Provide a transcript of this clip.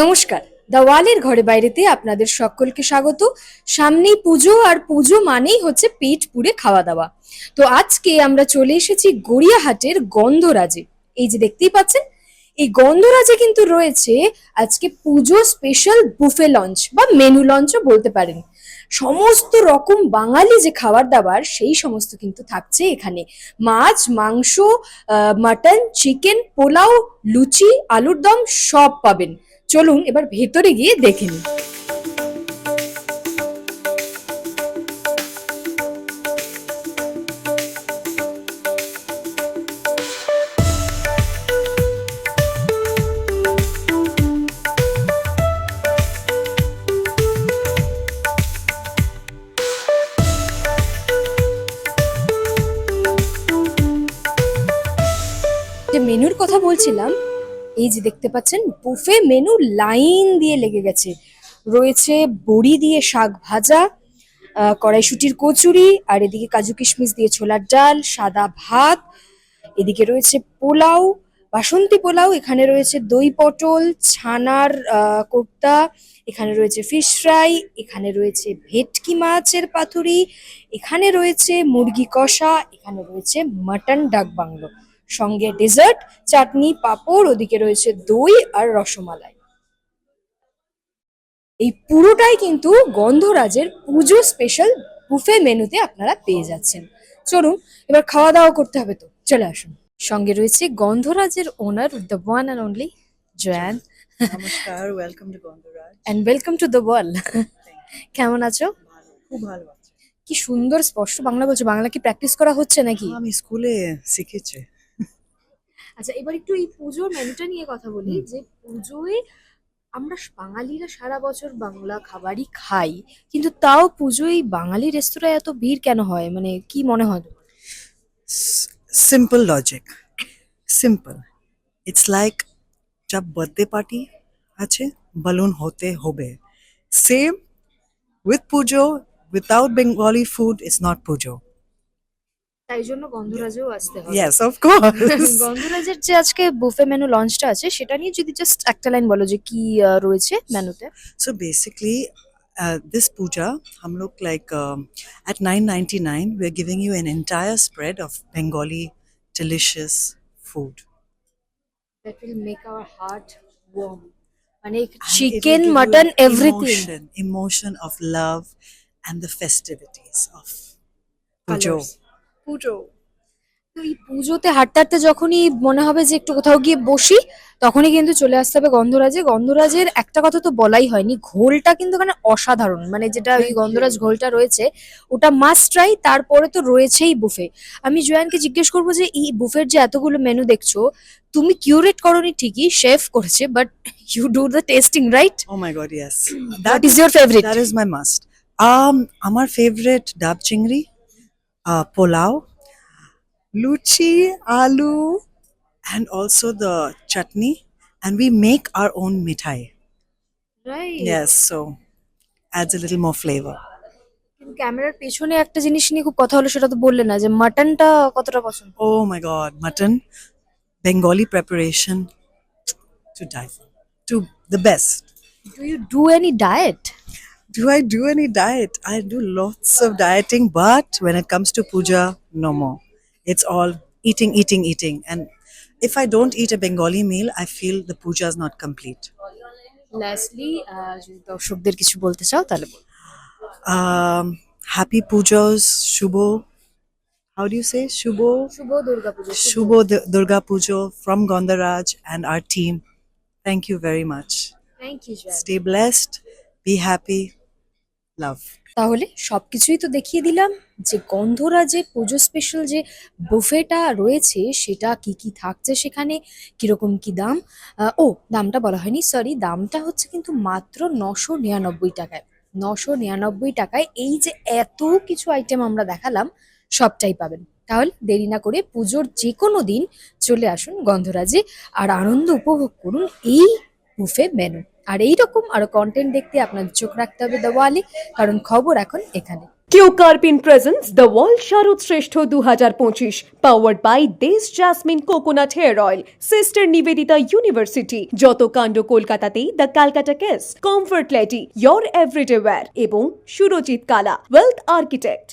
নমস্কার। দাওয়ালের ঘরে বাইরেতে আপনাদের সকলকে স্বাগত। সামনেই পুজো আর পুজো মানেই হচ্ছে পেট পুড়ে খাওয়া দাওয়া। তো আজকে আমরা চলে এসেছি গড়িয়াহাটের গন্ধরাজে। এই যে দেখতেই পাচ্ছেন, এই গন্ধরাজে কিন্তু রয়েছে আজকে পুজো স্পেশাল বুফে লঞ্চ বা মেনু লঞ্চও বলতে পারেন। সমস্ত রকম বাঙালি যে খাবার দাবার, সেই সমস্ত কিন্তু থাকছে এখানে। মাছ, মাংস মাটন, চিকেন, পোলাও, লুচি, আলুর দম সব পাবেন। চলুন এবার ভেতরে গিয়ে দেখে নিই। যে মেনুর কথা বলছিলাম এই যে দেখতে পাচ্ছেন, বুফে মেনু লাইন দিয়ে লেগে গেছে। রয়েছে বড়ি দিয়ে শাক ভাজা কড়াইশুটির কচুরি, আর এদিকে কাজু কিশমিশ দিয়ে ছোলার ডাল, সাদা ভাত, এদিকে রয়েছে পোলাও, বাসন্তী পোলাও, এখানে রয়েছে দই পটল, ছানার কোপ্তা, এখানে রয়েছে ফিশ ফ্রাই এখানে রয়েছে ভেটকি মাছের পাতুরি, এখানে রয়েছে মুরগি কষা, এখানে রয়েছে মাটন ডাক বাংলো সঙ্গে ডেজার্ট চাটনি পাঁপড় ওদিকে রয়েছে দই আর রসমালাই। এই পুরোটাই কিন্তু গন্ধরাজের পুজো স্পেশাল বুফে মেনুতে আপনারা পেয়ে যাচ্ছেন। চলুন এবার খাওয়া দাওয়া করতে হবে তো চলে আসুন। সঙ্গে রয়েছে গন্ধরাজের owner the one and only Joyan. নমস্কার welcome to Gandharaj. And welcome to the Wall কেমন আছো? ভালো খুব ভালো কি সুন্দর স্পষ্ট বাংলা বলছো বাংলা কি প্র্যাকটিস করা হচ্ছে নাকি? আমি স্কুলে শিখেছি। আচ্ছা এবার একটু এই পুজোর মেনুটা নিয়ে কথা বলি যে পুজোয় আমরা বাঙালিরা সারা বছর বাংলা খাবারই খাই কিন্তু তাও পুজোয় বাঙালি রেস্তোরাঁয় এত ভিড় কেন হয়? মানে কি মনে হয় simple logic simple it's like যা বার্থডে পার্টি আছে বালুন হতে হবে same with puja without Bengali food is not puja. তাই জন্য গন্ধরাজেও আসতে হবে yes of course গন্ধরাজের যে আজকে বুফে মেনু লঞ্চটা আছে সেটা নিয়ে যদি জাস্ট একটা লাইন বলো যে কি আহ, রয়েছে মেনুতে so basically uh, this puja hum log like um, at 999 we're giving you an entire spread of bengali delicious food that will make our heart warm মানে And it will chicken give you mutton an everything Emotion, emotion of love and the festivities of Pujo. পুজো। তো এই পুজোতে হাঁটতে হাঁটতে যখনই মনে হবে যে একটু কোথাও গিয়ে বসি তখনই কিন্তু চলে আসতে হবে গন্ধরাজে। গন্ধরাজের একটা কথা তো বলাই হয়নি ঘোলটা কিন্তু এখানে অসাধারণ। মানে যেটা ওই গন্ধরাজ ঘোলটা রয়েছে ওটা মাস্ট ট্রাই তারপরে তো রয়েছেই বুফে আমি জয়ানকে জিজ্ঞেস করব যে এই বুফের যে এতগুলো মেনু দেখছ তুমি কিউরেট করনি ঠিকই শেফ করেছে but you do the tasting right oh god, yes. What That is your favourite that is my must favorite dab chingri, uh, pulao, luchi, aloo, and also the chutney. And we make our own mithai. Right Yes, so adds a little more flavor. কিন্তু ক্যামেরার পেছনে একটা জিনিস নিয়ে খুব কথা হলো সেটা তো বললে না যে মাটনটা কতটা পছন্দ Oh my god, mutton, Bengali preparation to die for. To the best. Do you do any diet Do I do any diet? I do lots of dieting, but when it comes to puja, no more. It's all eating, eating, eating. And if I don't eat a Bengali meal, I feel the puja is not complete. Lastly যদি দর্শকদের কিছু বলতে চাও তাহলে বলো। Um, happy pujas, Shubho. How do you say? Shubho? Shubho Durga Puja Shubho Du- Durga Pujo from Gondaraj and our team. Thank you very much. Thank you Stay blessed, be happy, Love. তাহলে সবকিছুই তো দেখিয়ে দিলাম। যে গন্ধরাজে পুজো special যে বুফেটা রয়েছে, সেটা কি কি থাকছে সেখানে, কীরকম কি দাম? ও, দামটা বলা হয়নি সরি দামটা হচ্ছে কিন্তু মাত্র নশো নিরানব্বই টাকায়। নশো নিরানব্বই টাকায় এই যে এত কিছু আইটেম আমরা দেখালাম, সবটাই পাবেন। তাহলে দেরি না করে পুজোর যে কোনো দিন চলে আসুন গন্ধরাজে, আর আনন্দ উপভোগ করুন এই বুফে মেনু আর এইরকম আরও কন্টেন্ট দেখতে আপনার চোখ রাখতে হবে দেওয়ালে কারণ খবর এখন এখানে। Keo Karpin presents the world শারদ শ্রেষ্ঠ দু হাজার পঁচিশ powered by Dey's jasmine coconut hair oil sister Nivedita university. যত কাণ্ড কলকাতাতেই the Calcutta case comfort lady your everyday wear এবং সুরজিৎ কালা ওয়েলথ আর্কিটেক্ট